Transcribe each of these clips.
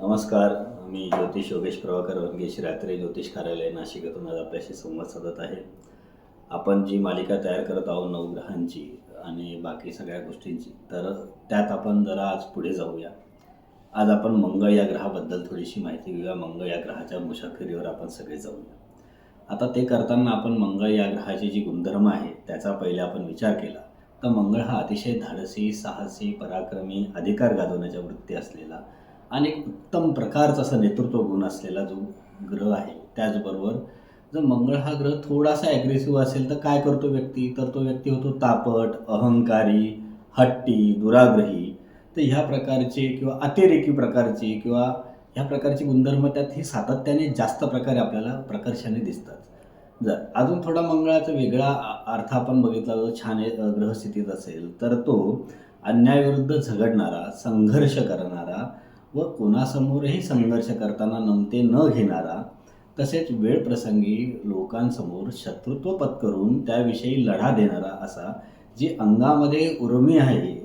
नमस्कार मी ज्योतिष योगेश प्रभाकर वंगेश रात्री ज्योतिष कार्यालय नाशिकातून आज आपल्याशी संवाद साधत आहे. आपण जी मालिका तयार करत आहोत नवग्रहांची आणि बाकी सगळ्या गोष्टींची तर त्यात आपण जरा आज पुढे जाऊया. आज आपण मंगळ या ग्रहाबद्दल थोडीशी माहिती घेऊया. मंगळ या ग्रहाच्या मुसाफिरीवर आपण सगळे जाऊया. आता ते करताना आपण मंगळ या ग्रहाचे जी गुणधर्म आहे त्याचा पहिले आपण विचार केला. तर मंगळ हा अतिशय धाडसी साहसी पराक्रमी अधिकार गाजवण्याच्या वृत्ती असलेला आणि एक उत्तम प्रकारचा असा नेतृत्व गुण असलेला जो ग्रह आहे त्याचबरोबर जर मंगळ हा ग्रह थोडासा ॲग्रेसिव्ह असेल तर काय करतो व्यक्ती? तर तो व्यक्ती होतो तापट अहंकारी हट्टी दुराग्रही. तर ह्या प्रकारचे किंवा अतिरेकी प्रकारचे किंवा ह्या प्रकारची गुणधर्म त्यात ही सातत्याने जास्त प्रकारे आपल्याला प्रकर्षाने दिसतात. जर अजून थोडा मंगळाचा वेगळा अर्थ आपण बघितला जो छान आहे, ग्रहस्थितीत असेल तर तो अन्यायाविरुद्ध झगडणारा संघर्ष करणारा व कोणासमोरही संघर्ष करताना नमते न घेणारा तसेच वेळ प्रसंगी लोकांसमोर शत्रुत्व पत्करून त्याविषयी लढा देणारा असा जी अंगामध्ये उर्मी आहे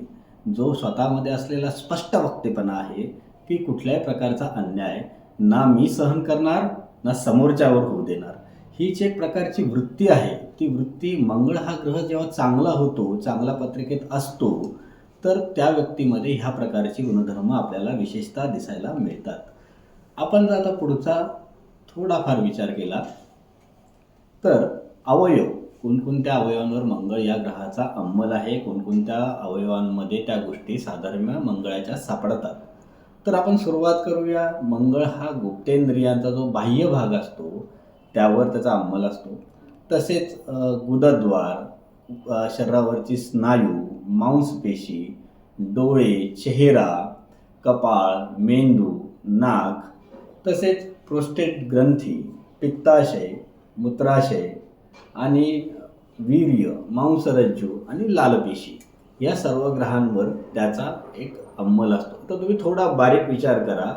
जो स्वतःमध्ये असलेला स्पष्ट वक्तेपणा आहे की कुठल्याही प्रकारचा अन्याय ना मी सहन करणार ना समोरच्यावर होऊ देणार. हीच एक प्रकारची वृत्ती आहे. ती वृत्ती मंगळ हा ग्रह जेव्हा चांगला होतो चांगला पत्रिकेत असतो तर त्या व्यक्तीमध्ये ह्या प्रकारची गुणधर्म आपल्याला विशेषतः दिसायला मिळतात. आपण जर आता पुढचा थोडाफार विचार केला तर अवयव कोणकोणत्या अवयवांवर मंगळ या ग्रहाचा अंमल आहे कोणकोणत्या अवयवांमध्ये त्या गोष्टी साधारण मंगळाच्या सापडतात. तर आपण सुरुवात करूया. मंगळ हा गुप्तेंद्रियांचा जो बाह्य भाग असतो त्यावर त्याचा अंमल असतो. तसेच गुदद्वार शरीरावरची स्नायू मांसपेशी डोळे चेहरा कपाळ मेंदू नाक तसेच प्रोस्टेट ग्रंथी पित्ताशय मूत्राशय आणि वीर्य मांसरज्जू आणि लालपेशी या सर्व ग्रहांवर त्याचा एक अंमल असतो. तर तुम्ही थोडा बारीक विचार करा.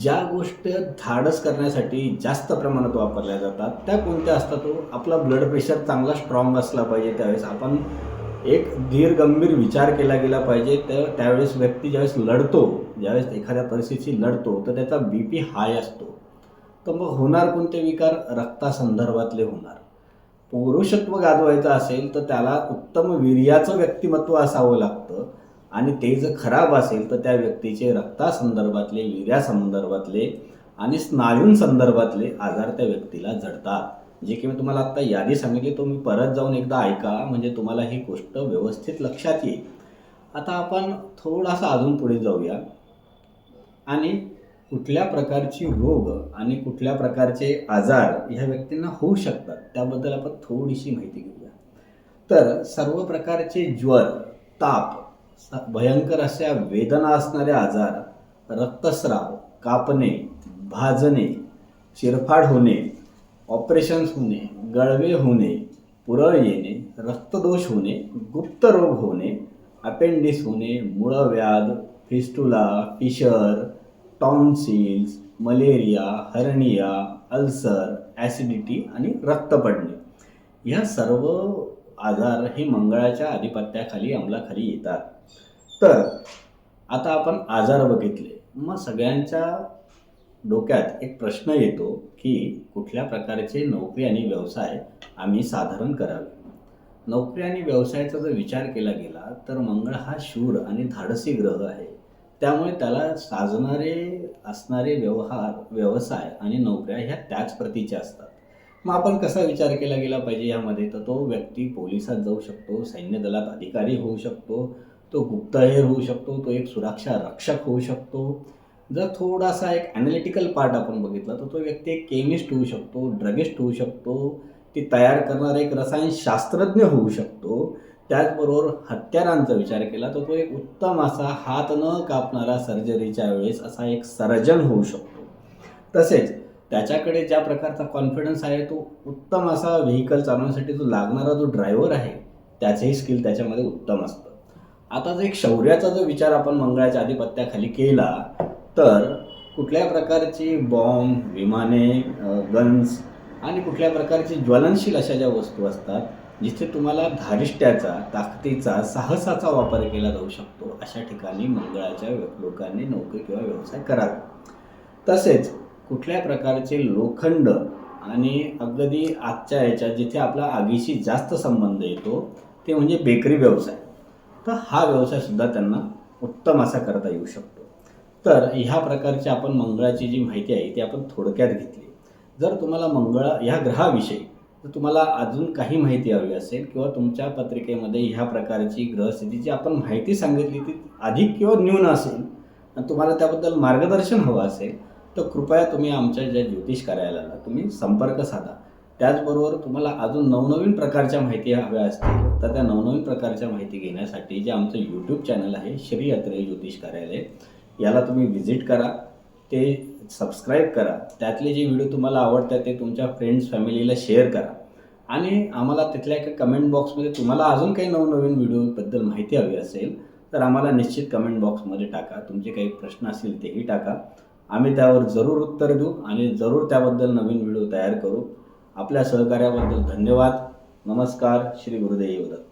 ज्या गोष्ट धाडस करण्यासाठी जास्त प्रमाणात वापरल्या जातात त्या कोणत्या असतात तो आपला ब्लड प्रेशर चांगला स्ट्रॉंग असला पाहिजे त्यावेळेस आपण एक धीरगंभीर विचार केला गेला पाहिजे. तर त्यावेळेस व्यक्ती ज्यावेळेस लढतो ज्यावेळेस एखाद्या परिस्थितीशी लढतो तर त्याचा बी पी हाय असतो. तर मग होणार कोणते विकार? रक्तासंदर्भातले होणार. पौरुषत्व गाजवायचं असेल तर त्याला उत्तम वीर्याचं व्यक्तिमत्व असावं लागतं. आणि ते जर खराब असेल तर त्या व्यक्तीचे रक्तासंदर्भातले वीर्यासंदर्भातले आणि स्नायूंसंदर्भातले आजार त्या व्यक्तीला जडतात. जे की मी तुम्हाला आत्ता यादी सांगितली तो मी परत जाऊन एकदा ऐका. म्हणजे तुम्हाला ही गोष्ट व्यवस्थित लक्षात येईल. आता आपण थोडासा अजून पुढे जाऊया. आणि कुठल्या प्रकारची रोग आणि कुठल्या प्रकारचे आजार ह्या व्यक्तींना होऊ शकतात त्याबद्दल आपण थोडीशी माहिती घेऊया. तर सर्व प्रकारचे ज्वर ताप भयंकर अशा वेदना असणारे आजार रक्तस्राव कापणे भाजणे चिरफाड होणे ऑपरेशन्स होणे गळवे होणे पुरळ येणे रक्तदोष होणे गुप्त रोग होणे अपेंडिस होणे मूळव्याध fistula fissure tonsils malaria hernia ulcer acidity आणि रक्त पडणे. ह्या सर्व आजार हे मंगळाच्या आधिपत्याखाली अंमलाखाली येतात. तर आता आपण आजार बघितले. मग सगळ्यांच्या डोक्यात एक प्रश्न येतो की कुठल्या प्रकारचे नोकरी आणि व्यवसाय आम्ही साधारण करावे? नोकरी आणि व्यवसायाचा जर विचार केला गेला तर मंगळ हा शूर आणि धाडसी ग्रह आहे. त्यामुळे त्याला साजणारे असणारे व्यवहार व्यवसाय आणि नोकऱ्या ह्या त्याच प्रतीच्या असतात. मग आपण कसा विचार केला गेला पाहिजे यामध्ये तर तो व्यक्ती पोलिसात जाऊ शकतो सैन्य दलात अधिकारी होऊ शकतो तो गुप्तहेर होऊ शकतो तो एक सुरक्षा रक्षक होऊ शकतो. जर थोडासा एक ॲनालिटिकल पार्ट आपण बघितला तर तो व्यक्ती एक केमिस्ट होऊ शकतो ड्रगिस्ट होऊ शकतो. ती तयार करणारा एक रसायनशास्त्रज्ञ होऊ शकतो. त्याचबरोबर हत्यारांचा विचार केला तर तो एक उत्तम असा हात न कापणारा सर्जरीच्या वेळेस असा एक सर्जन होऊ शकतो. तसेच त्याच्याकडे ज्या प्रकारचा कॉन्फिडन्स आहे तो उत्तम असा व्हेकल चालवण्यासाठी जो लागणारा जो ड्रायव्हर आहे त्याचेही स्किल त्याच्यामध्ये उत्तम असतं. आता जर एक शौर्याचा जो विचार आपण मंगळाच्या आधिपत्याखाली केला तर कुठल्या प्रकारची बॉम्ब विमाने गन्स आणि कुठल्या प्रकारची ज्वलनशील अशा ज्या वस्तू असतात जिथे तुम्हाला धारिष्ट्याचा ताकदीचा साहसाचा वापर केला जाऊ शकतो अशा ठिकाणी मंगळाच्या लोकांनी नोकरी किंवा व्यवसाय करावा तसेच कुठल्या प्रकारचे लोखंड आणि अगदी आजच्या याच्या जिथे आपला आगीशी जास्त संबंध येतो ते म्हणजे बेकरी व्यवसाय. तर हा व्यवसायसुद्धा त्यांना उत्तम असा करता येऊ शकतो. तर ह्या प्रकारची आपण मंगळाची जी माहिती आहे ती आपण थोडक्यात घेतली. जर तुम्हाला मंगळ ह्या ग्रहाविषयी जर तुम्हाला अजून काही माहिती हवी असेल किंवा तुमच्या पत्रिकेमध्ये ह्या प्रकारची ग्रहस्थितीची आपण माहिती सांगितली ती अधिक किंवा न्यून असेल आणि तुम्हाला त्याबद्दल मार्गदर्शन हवं असेल तर कृपया तुम्ही आमच्या ज्या ज्योतिष कार्यालयाला तुम्ही संपर्क साधा. त्याचबरोबर तुम्हाला अजून नवनवीन प्रकारच्या माहिती हव्या असतील तर त्या नवनवीन प्रकारच्या माहिती घेण्यासाठी जे आमचं यूट्यूब चॅनल आहे श्री अत्रे ज्योतिष कार्यालय याला तुम्ही व्हिजिट करा ते सबस्क्राईब करा. त्यातले जे व्हिडिओ तुम्हाला आवडतात ते तुमच्या फ्रेंड्स फॅमिलीला शेअर करा. आणि आम्हाला तिथल्या एका कमेंट बॉक्समध्ये तुम्हाला अजून काही नवनवीन व्हिडिओबद्दल माहिती हवी असेल तर आम्हाला निश्चित कमेंट बॉक्समध्ये टाका. तुमचे काही प्रश्न असतील तेही टाका. आम्ही त्यावर जरूर उत्तर देऊ आणि जरूर त्याबद्दल नवीन व्हिडिओ तयार करू. आपल्या सहकार्याबद्दल धन्यवाद. नमस्कार. श्री गुरुदेव दत्त.